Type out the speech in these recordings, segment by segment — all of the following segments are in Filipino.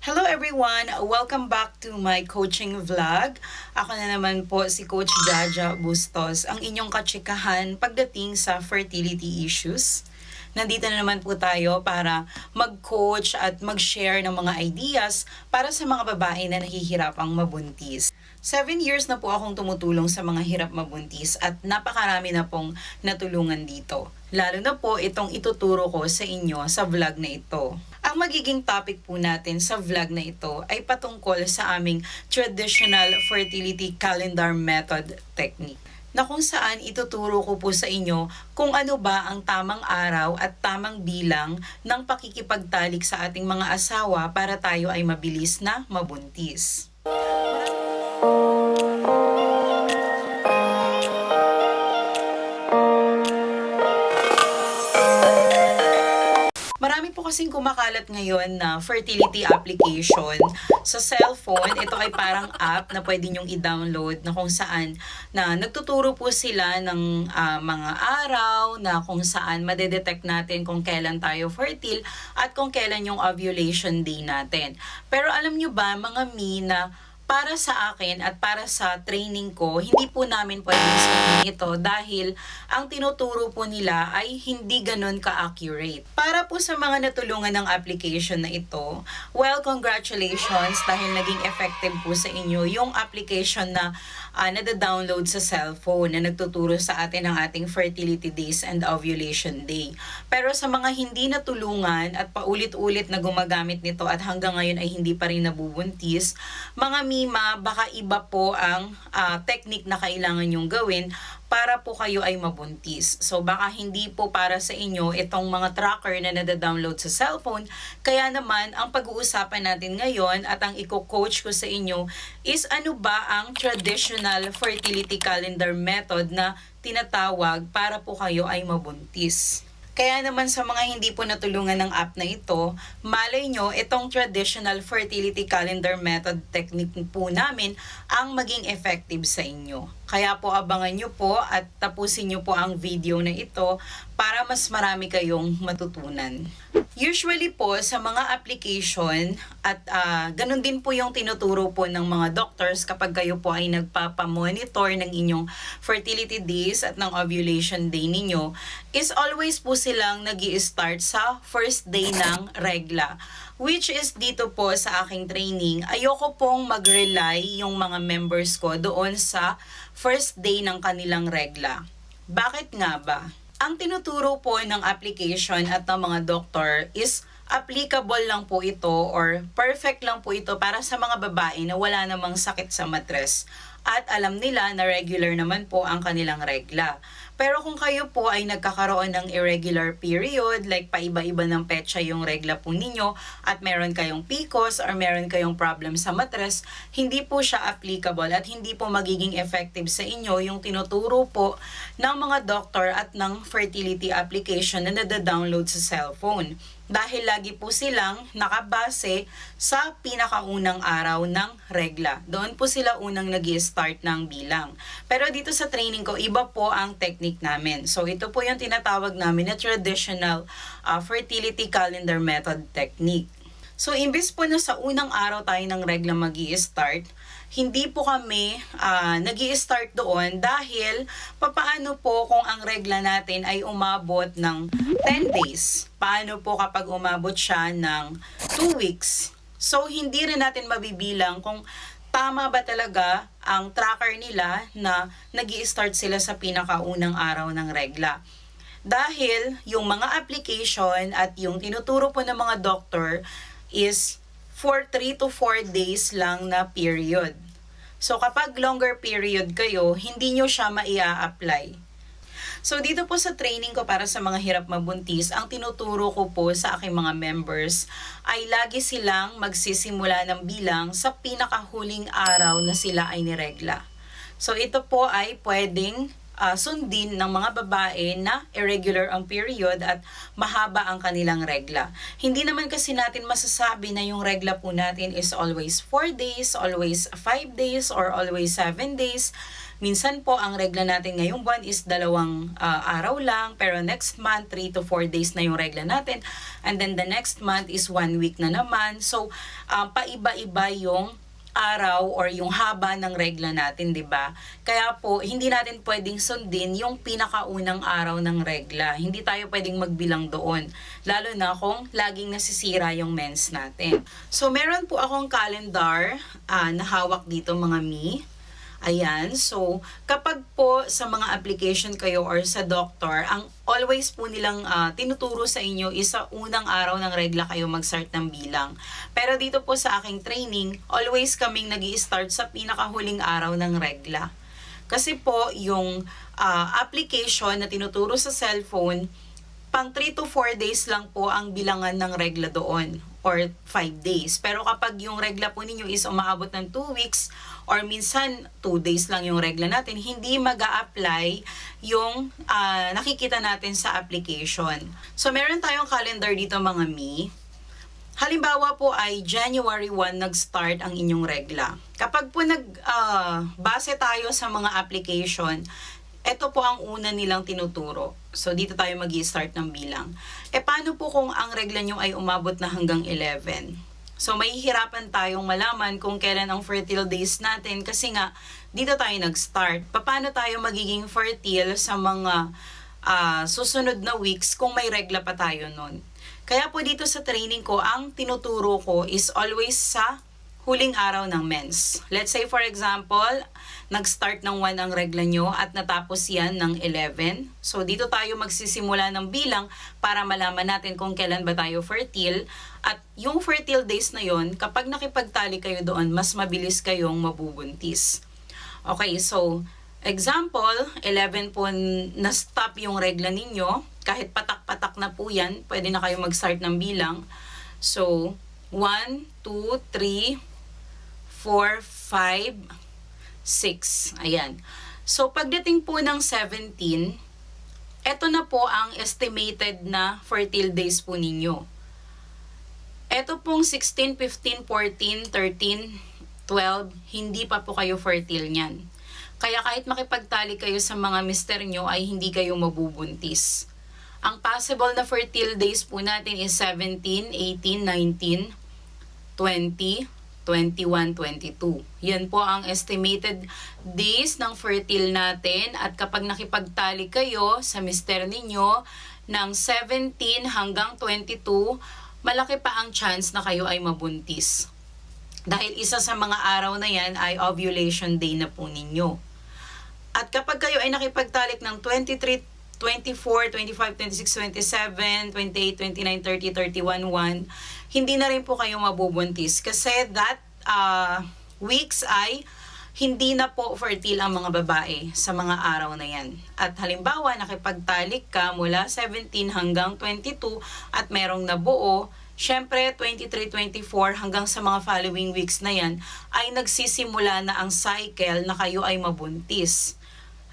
Hello everyone! Welcome back to my coaching vlog. Ako na naman po si Coach Jaja Bustos, ang inyong katsikahan pagdating sa fertility issues. Nandito na naman po tayo para mag-coach at mag-share ng mga ideas para sa mga babae na nahihirapang mabuntis. Seven years na po akong tumutulong sa mga hirap mabuntis at napakarami na pong natulungan dito. Lalo na po itong ituturo ko sa inyo sa vlog na ito. Ang magiging topic po natin sa vlog na ito ay patungkol sa aming traditional fertility calendar method technique na kung saan ituturo ko po sa inyo kung ano ba ang tamang araw at tamang bilang ng pakikipagtalik sa ating mga asawa para tayo ay mabilis na mabuntis. Kasing kumakalat ngayon na fertility application sa cellphone. Ito ay parang app na pwede nyong i-download na kung saan na nagtuturo po sila ng ah, mga araw na kung saan madedetect natin kung kailan tayo fertile at kung kailan yung ovulation day natin. Pero alam nyo ba mga mi na para sa akin at para sa training ko, hindi po namin pwedeng sabihin ito dahil ang tinuturo po nila ay hindi ganun ka-accurate. Para po sa mga natulungan ng application na ito, well, congratulations dahil naging effective po sa inyo yung application na uh, nada-download sa cellphone na nagtuturo sa atin ng ating fertility days and ovulation day. Pero sa mga hindi natulungan at paulit-ulit na gumagamit nito at hanggang ngayon ay hindi pa rin nabubuntis, mga mima, baka iba po ang ah, technique na kailangan nyong gawin para po kayo ay mabuntis. So baka hindi po para sa inyo itong mga tracker na nada-download sa cellphone. Kaya naman, ang pag-uusapan natin ngayon at ang i-coach ko sa inyo is ano ba ang traditional fertility calendar method na tinatawag para po kayo ay mabuntis. Kaya naman sa mga hindi po natulungan ng app na ito, malay nyo, itong traditional fertility calendar method technique po namin ang maging effective sa inyo. Kaya po abangan nyo po at tapusin nyo po ang video na ito para mas marami kayong matutunan. Usually po sa mga application at ah, ganun din po yung tinuturo po ng mga doctors kapag kayo po ay nagpapamonitor ng inyong fertility days at ng ovulation day ninyo is always po silang nag start sa first day ng regla. Which is dito po sa aking training, ayoko pong mag-rely yung mga members ko doon sa first day ng kanilang regla. Bakit nga ba? Ang tinuturo po ng application at ng mga doktor is applicable lang po ito or perfect lang po ito para sa mga babae na wala namang sakit sa matres at alam nila na regular naman po ang kanilang regla. Pero kung kayo po ay nagkakaroon ng irregular period, like paiba-iba ng petsa yung regla po ninyo at meron kayong PCOS or meron kayong problem sa matres, hindi po siya applicable at hindi po magiging effective sa inyo yung tinuturo po ng mga doctor at ng fertility application na nada-download sa cellphone dahil lagi po silang nakabase sa pinakaunang araw ng regla. Doon po sila unang nag start ng bilang. Pero dito sa training ko, iba po ang technique namin. So ito po yung tinatawag namin na traditional uh, fertility calendar method technique. So, imbes po na sa unang araw tayo ng regla mag start hindi po kami uh, nag start doon dahil papaano po kung ang regla natin ay umabot ng 10 days? Paano po kapag umabot siya ng 2 weeks? So, hindi rin natin mabibilang kung tama ba talaga ang tracker nila na nag start sila sa pinakaunang araw ng regla. Dahil yung mga application at yung tinuturo po ng mga doctor is for 3 to 4 days lang na period. So kapag longer period kayo, hindi nyo siya maia-apply. So dito po sa training ko para sa mga hirap mabuntis, ang tinuturo ko po sa aking mga members ay lagi silang magsisimula ng bilang sa pinakahuling araw na sila ay niregla. So ito po ay pwedeng uh, sundin ng mga babae na irregular ang period at mahaba ang kanilang regla. Hindi naman kasi natin masasabi na yung regla po natin is always 4 days, always 5 days, or always 7 days Minsan po, ang regla natin ngayong buwan is dalawang ah, araw lang, pero next month, 3 to 4 days na yung regla natin. And then the next month is 1 week na naman. So, ah, paiba-iba yung araw or yung haba ng regla natin, 'di ba? Kaya po hindi natin pwedeng sundin yung pinakaunang araw ng regla. Hindi tayo pwedeng magbilang doon, lalo na kung laging nasisira yung mens natin. So meron po akong calendar ah, na hawak dito mga mi. Ayan, so kapag po sa mga application kayo or sa doctor, ang always po nilang ah, tinuturo sa inyo is sa unang araw ng regla kayo mag-start ng bilang. Pero dito po sa aking training, always kaming nag start sa pinakahuling araw ng regla. Kasi po yung ah, application na tinuturo sa cellphone, pang 3 to 4 days lang po ang bilangan ng regla doon or 5 days. Pero kapag yung regla po ninyo is umaabot ng 2 weeks or minsan 2 days lang yung regla natin, hindi mag apply yung ah, nakikita natin sa application. So meron tayong calendar dito mga mi. Halimbawa po ay January 1 nag-start ang inyong regla. Kapag po nag ah, base tayo sa mga application, ito po ang una nilang tinuturo. So, dito tayo mag start ng bilang. E, paano po kung ang regla nyo ay umabot na hanggang 11? So, mahihirapan tayong malaman kung kailan ang fertile days natin kasi nga, dito tayo nag-start. Paano tayo magiging fertile sa mga ah, susunod na weeks kung may regla pa tayo nun? Kaya po dito sa training ko, ang tinuturo ko is always sa huling araw ng mens. Let's say for example, nag-start ng 1 ang regla nyo at natapos yan ng 11. So dito tayo magsisimula ng bilang para malaman natin kung kailan ba tayo fertile. At yung fertile days na yon, kapag nakipagtali kayo doon, mas mabilis kayong mabubuntis. Okay, so example, 11 po na-stop yung regla ninyo. Kahit patak-patak na po yan, pwede na kayo mag-start ng bilang. So, 1, 2, 3, 4, 5, 6. Ayan. So, pagdating po ng 17, eto na po ang estimated na fertile days po ninyo. Eto pong 16, 15, 14, 13, 12, hindi pa po kayo fertile niyan. Kaya kahit makipagtali kayo sa mga mister nyo ay hindi kayo mabubuntis. Ang possible na fertile days po natin is 17, 18, 19, 20, 21, 22. Yan po ang estimated days ng fertile natin at kapag nakipagtali kayo sa mister ninyo ng 17 hanggang 22, malaki pa ang chance na kayo ay mabuntis. Dahil isa sa mga araw na yan ay ovulation day na po ninyo. At kapag kayo ay nakipagtalik ng 23, 24, 25, 26, 27, 28, 29, 30, 31, 1, hindi na rin po kayo mabubuntis kasi that uh, weeks ay hindi na po fertile ang mga babae sa mga araw na yan. At halimbawa, nakipagtalik ka mula 17 hanggang 22 at merong nabuo, syempre 23, 24 hanggang sa mga following weeks na yan ay nagsisimula na ang cycle na kayo ay mabuntis.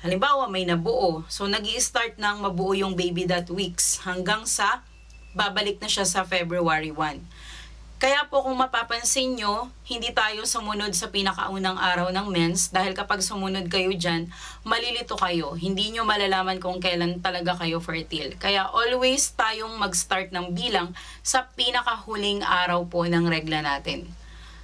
Halimbawa, may nabuo. So, nag start nang mabuo yung baby that weeks hanggang sa babalik na siya sa February 1. Kaya po kung mapapansin nyo, hindi tayo sumunod sa pinakaunang araw ng mens dahil kapag sumunod kayo dyan, malilito kayo. Hindi nyo malalaman kung kailan talaga kayo fertile. Kaya always tayong mag-start ng bilang sa pinakahuling araw po ng regla natin.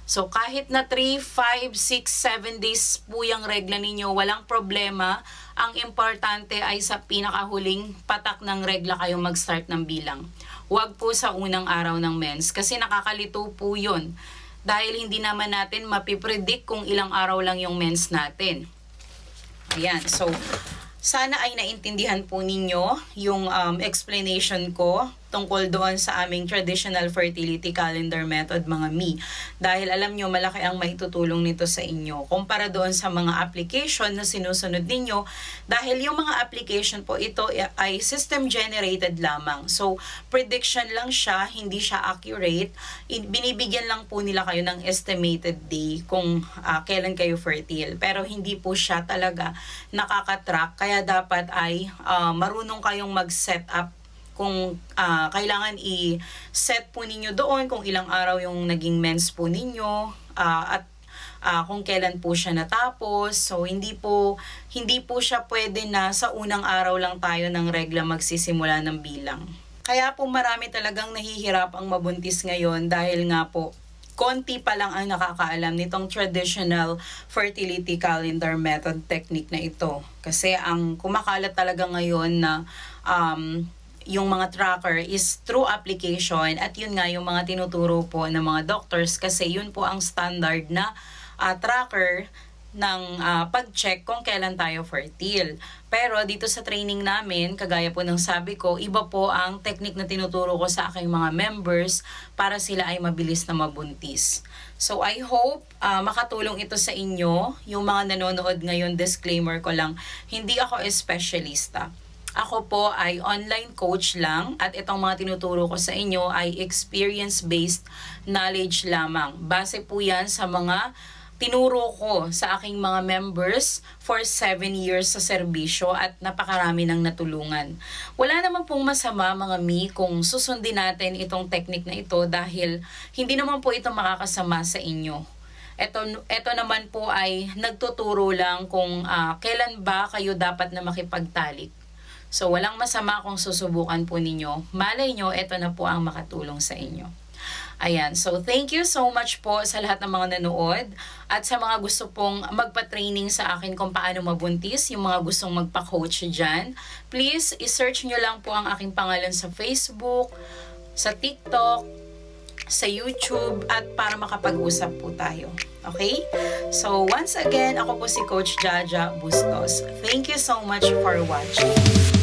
So kahit na 3, 5, 6, 7 days po yung regla ninyo, walang problema. Ang importante ay sa pinakahuling patak ng regla kayo mag-start ng bilang. Huwag po sa unang araw ng mens kasi nakakalito po yun. Dahil hindi naman natin mapipredict kung ilang araw lang yung mens natin. Ayan, so sana ay naintindihan po ninyo yung um, explanation ko tungkol doon sa aming traditional fertility calendar method mga mi. Dahil alam nyo, malaki ang maitutulong nito sa inyo. Kumpara doon sa mga application na sinusunod ninyo. Dahil yung mga application po, ito ay system generated lamang. So, prediction lang siya, hindi siya accurate. Binibigyan lang po nila kayo ng estimated day kung uh, kailan kayo fertile. Pero hindi po siya talaga nakakatrack. Kaya dapat ay uh, marunong kayong mag-set up kung uh, kailangan i-set po ninyo doon kung ilang araw yung naging mens po ninyo uh, at ah, kung kailan po siya natapos. So hindi po hindi po siya pwede na sa unang araw lang tayo ng regla magsisimula ng bilang. Kaya po marami talagang nahihirap ang mabuntis ngayon dahil nga po konti pa lang ang nakakaalam nitong traditional fertility calendar method technique na ito. Kasi ang kumakalat talaga ngayon na um, yung mga tracker is through application at yun nga yung mga tinuturo po ng mga doctors kasi yun po ang standard na ah, tracker ng ah, pag-check kung kailan tayo fertile. Pero dito sa training namin, kagaya po ng sabi ko, iba po ang technique na tinuturo ko sa aking mga members para sila ay mabilis na mabuntis. So I hope ah, makatulong ito sa inyo. Yung mga nanonood ngayon, disclaimer ko lang, hindi ako espesyalista. Ako po ay online coach lang at itong mga tinuturo ko sa inyo ay experience-based knowledge lamang. Base po yan sa mga tinuro ko sa aking mga members for 7 years sa serbisyo at napakarami ng natulungan. Wala naman pong masama mga mi kung susundin natin itong technique na ito dahil hindi naman po ito makakasama sa inyo. Ito, ito naman po ay nagtuturo lang kung ah, kailan ba kayo dapat na makipagtalik. So, walang masama kung susubukan po ninyo. Malay nyo, ito na po ang makatulong sa inyo. Ayan. So, thank you so much po sa lahat ng mga nanood at sa mga gusto pong magpa-training sa akin kung paano mabuntis, yung mga gustong magpa-coach dyan. Please, isearch nyo lang po ang aking pangalan sa Facebook, sa TikTok, sa YouTube at para makapag-usap po tayo. Okay? So, once again, ako po si Coach Jaja Bustos. Thank you so much for watching.